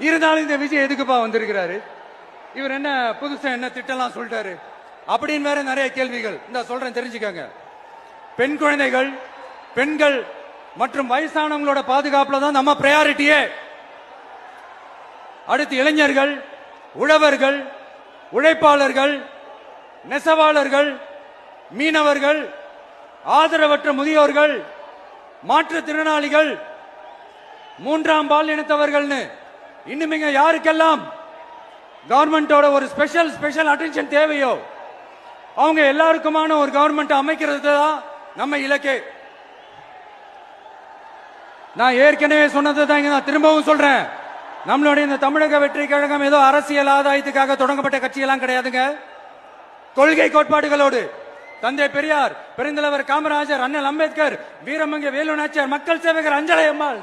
இருந்தாலும் இந்த விஜய் எதுக்குப்பா வந்திருக்கிறாரு? இவர் என்ன புதுசா என்ன திட்டம்லாம் சொல்லிட்டாரு? அப்படின்னு வேற நிறைய கேள்விகள். இந்த சொல்றேன் தெரிஞ்சுக்கோங்க. பெண் குழந்தைகள் பெண்கள் மற்றும் வயசானவங்களோட பாதுகாப்புல தான் நம்ம பிரையாரிட்டியே அடுத்து இளைஞர்கள் உழவர்கள் உழைப்பாளர்கள் நெசவாளர்கள் மீனவர்கள் ஆதரவற்ற முதியோர்கள் மாற்றுத்திறனாளிகள் மூன்றாம் பால் இனத்தவர்கள்னு. இன்னுமிங்க யாருக்கெல்லாம் கவர்மெண்டோட ஒரு ஸ்பெஷல் ஸ்பெஷல் அட்டென்ஷன் தேவையோ அவங்க எல்லாருக்குமான ஒரு கவர்மெண்ட் அமைக்கிறது தான் நம்ம இலக்கே. நான் ஏற்கனவே சொன்னது தான் நான் திரும்பவும் சொல்றேன். நம்மளுடைய இந்த தமிழக வெற்றி கழகம் ஏதோ அரசியல் ஆதாயத்துக்காக தொடங்கப்பட்ட கட்சியெல்லாம் கிடையாதுங்க. கொள்கை கோட்பாடுகளோடு தந்தை பெரியார் பெருந்தலைவர் காமராஜர் அண்ணல் அம்பேத்கர் வீரமங்க வேலு நாச்சியார் மக்கள் சேவகர் அஞ்சலை அம்மாள்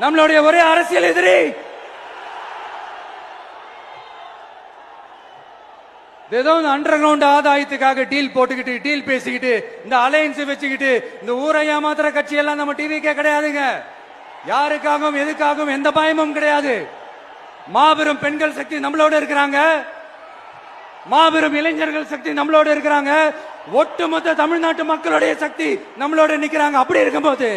நம்மளுடைய ஒரே அரசியல் எதிரி. ஏதோ இந்த அண்டர் கிரவுண்ட் ஆதாயத்துக்காக டீல் போட்டுக்கிட்டு டீல் பேசிக்கிட்டு இந்த அலையன்ஸ் வச்சுக்கிட்டு இந்த ஊரை ஏமாத்துற கட்சி எல்லாம் நம்ம டிவிக்கே கிடையாதுங்க. யாருக்காகவும் எதுக்காகவும் எந்த பயமும் கிடையாது. மாபெரும் பெண்கள் சக்தி நம்மளோட இருக்கிறாங்க. மாபெரும் இளைஞர்கள் சக்தி நம்மளோட இருக்கிறாங்க. ஒட்டுமொத்த தமிழ்நாட்டு மக்களுடைய சக்தி நம்மளோட நிக்கிறாங்க. அப்படி இருக்கும்போது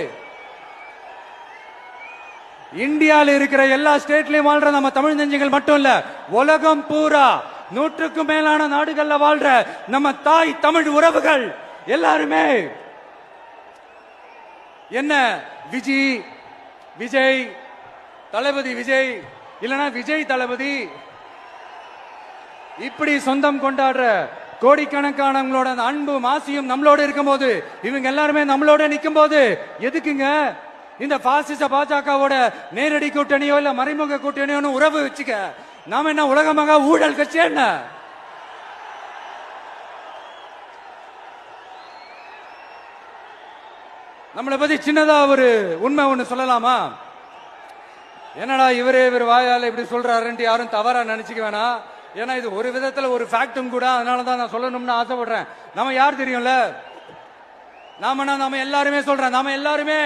இந்தியாவில் இருக்கிற எல்லா ஸ்டேட்லயும் வாழ்ற நம்ம தமிழ் நெஞ்சங்கள் மட்டும் இல்ல உலகம் பூரா நூற்றுக்கும் மேலான நாடுகள்ல வாழ்ற நம்ம தாய் தமிழ் உறவுகள் எல்லாருமே. என்ன விஜி விஜய் தளபதி விஜய் இல்லனா விஜய் தளபதி இப்படி சொந்தம் கொண்டாடுற கோடிக்கணக்கானவங்களோட அன்பும் அன்பு மாசியும் நம்மளோட இருக்கும்போது இவங்க எல்லாருமே நம்மளோட நிற்கும் போது எதுக்குங்க? இந்த பாசிச பாஜகவோட நேரடி கூட்டணியோ இல்ல மறைமுக கூட்டணியோன்னு உறவு வச்சுக்க நாம என்ன உலகமாக ஊழல் கட்சி என்ன? நம்மளை பத்தி சின்னதா ஒரு உண்மை ஒண்ணு சொல்லலாமா? என்னடா இவரே இவர் வாயால் இப்படி சொல்றாருன்ட்டு யாரும் தவறா நினைச்சுக்க வேணாம் ஏன்னா இது ஒரு விதத்துல ஒரு ஃபேக்டும் கூட அதனால தான் நான் சொல்லணும்னு ஆசைப்படுறேன். நம்ம யார் தெரியும்ல? நாம நாம எல்லாருமே சொல்றேன் நாம எல்லாருமே